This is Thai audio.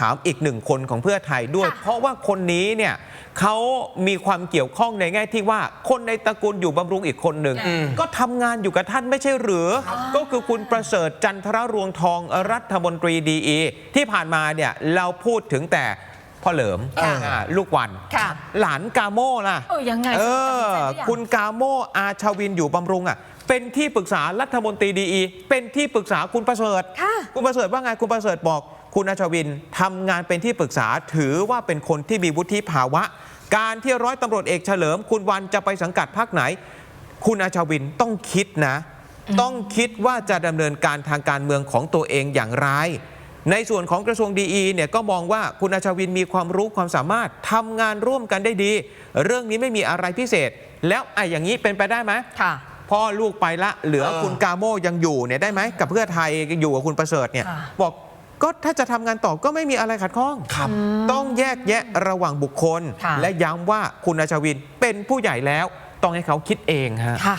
ถามอีกหนึ่งคนของเพื่อไทยด้วย ค่ะ เพราะว่าคนนี้เนี่ยเขามีความเกี่ยวข้องในแง่ที่ว่า คนในตระกูลอยู่บำรุงอีกคนหนึ่ง อืม ก็ทำงานอยู่กับท่านไม่ใช่หรือ ก็คือคุณประเสริฐจันทรรวงทองรัฐมนตรีดีอีที่ผ่านมาเนี่ยเราพูดถึงแต่พ่อเหลิมค่ะ อ่าลูกวันค่ะ หลานกาโม่ล่ะ เออยังไงเออตัดสินใจหรือยัง คุณกาโมอาชาวินอยู่บำรุงอะ เป็นที่ปรึกษารัฐมนตรีดีอีเป็นที่ปรึกษาคุณประเสริฐค่ะ คุณประเสริฐว่าไง คุณประเสริฐบอก คุณอาชาวินทำงานเป็นที่ปรึกษาถือว่าเป็นคนที่มีวุฒิภาวะ การที่ร้อยตำรวจเอกเฉลิม คุณวันจะไปสังกัดพรรคไหน คุณอาชาวินต้องคิดนะ ต้องคิดว่าจะดำเนินการทางการเมืองของตัวเองอย่างไร ในส่วนของกระทรวงดีเนี่ยก็มองว่าคุณอาชาวินมีความรู้ความสามารถทำงานร่วมกันได้ดี เรื่องนี้ไม่มีอะไรพิเศษ แล้วไอ้อย่างนี้เป็นไปได้ไหมค่ะพ่อลูกไปละเหลือเออคุณกาโมยังอยู่เนี่ยได้ไหมกับเพื่อไทยอยู่กับคุณประเสริฐเนี่ยค่ะบอก ก็ถ้าจะทำงานต่อก็ไม่มีอะไรขัดข้อง ครับ ต้องแยกแยะระหว่างบุคคล ค่ะ และย้ำว่าคุณอาชาวินเป็นผู้ใหญ่แล้ว ต้องให้เขาคิดเองฮะ ค่ะ